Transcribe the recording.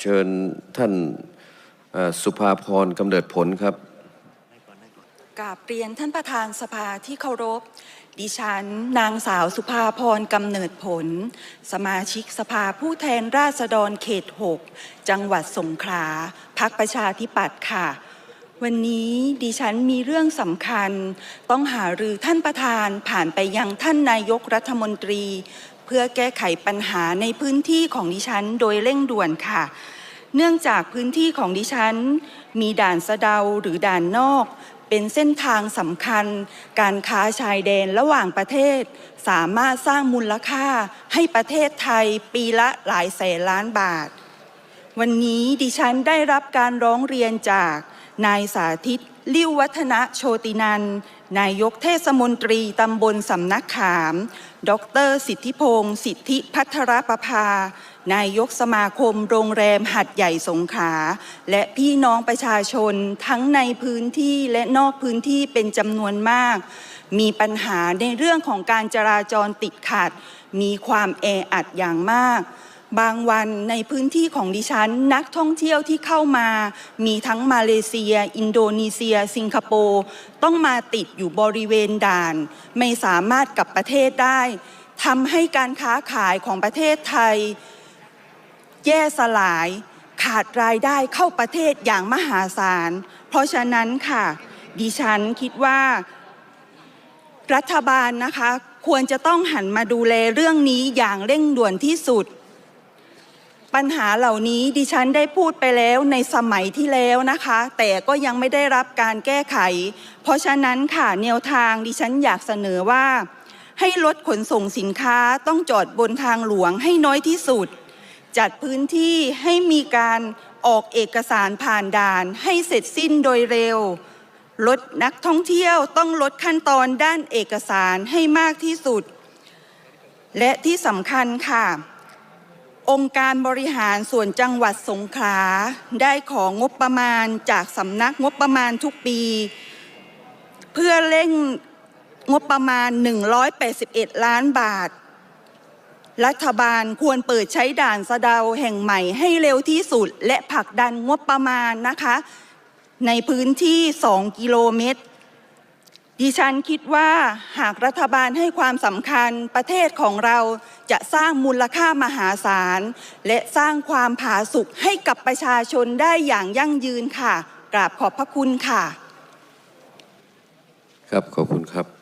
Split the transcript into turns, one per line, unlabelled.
เชิญท่านสุภาพรกำเนิดผลครับ
กราบเรียนท่านประธานสภาที่เคารพ ดิฉัน นางสาวสุภาพรกำเนิดผล สมาชิกสภาผู้แทนราษฎรเขต 6 จังหวัดสงขลาพักประชาธิปัตย์ค่ะ วันนี้ดิฉันมีเรื่องสำคัญ ต้องหารือท่านประธานผ่านไปยังท่านนายกรัฐมนตรี เพื่อแก้ไขปัญหาในพื้นที่ของดิฉันโดยเร่งด่วนค่ะ เนื่องจากพื้นที่ของดิฉัน มีด่านสะเดาหรือด่านนอก เป็นเส้นทางสำคัญ การค้าชายแดนระหว่างประเทศ สามารถสร้างมูลค่าให้ประเทศไทยปีละหลายแสนล้านบาท วันนี้ดิฉันได้รับการร้องเรียนจาก นายสาธิตลิ้ววัฒนะโชตินัน นายกเทศมนตรีตำบลสำนักขาม ดร สิทธิพงศ์สิทธิพัทรประภา นายกสมาคมโรงแรมหัดใหญ่สงขลาและพี่น้องประชาชนทั้งในพื้นที่และนอกพื้นที่เป็นจำนวนมาก มีปัญหาในเรื่องของการจราจรติดขัด มีความแออัดอย่างมาก บางวันในพื้นที่ของดิฉัน นักท่องเที่ยวที่เข้ามา มีทั้งมาเลเซีย อินโดนีเซีย สิงคโปร์ต้องมาติดอยู่บริเวณด่าน ไม่สามารถกลับประเทศได้ทำให้การค้าขายของประเทศไทย แย่สลาย ขาดรายได้เข้าประเทศอย่างมหาศาล เพราะฉะนั้นค่ะ ดิฉันคิดว่า รัฐบาลนะคะ ควรจะต้องหันมาดูแลเรื่องนี้อย่างเร่งด่วนที่สุด ปัญหาเหล่านี้ดิฉันได้พูดไปแล้วในสมัยที่แล้วนะคะ แต่ก็ยังไม่ได้รับการแก้ไข เพราะฉะนั้นค่ะแนวทางดิฉันอยากเสนอว่า ให้ลดขนส่งสินค้าต้องจอดบนทางหลวงให้น้อยที่สุด จัดพื้นที่ให้มีการออกเอกสารผ่านด่านให้เสร็จสิ้นโดยเร็ว ลดนักท่องเที่ยวต้องลดขั้นตอนด้านเอกสารให้มากที่สุด และที่สำคัญค่ะ องค์การบริหารส่วนจังหวัดสงขลาได้ของงบประมาณจากสำนักงบประมาณทุกปี เพื่อเร่งงบประมาณ 181 ล้านบาท รัฐบาลควรเปิดใช้ด่านสะเดาแห่งใหม่ให้เร็วที่สุด และผลักดันงบประมาณนะคะ ในพื้นที่ 2 กิโลเมตร ดิฉันคิดว่าหากรัฐบาลให้ความสำคัญประเทศของเรา จะสร้างมูลค่ามหาศาล และสร้างความผาสุกให้กับประชาชนได้อย่างยั่งยืนค่ะ กราบขอบพระคุณค่ะ
ครับขอบคุณครับ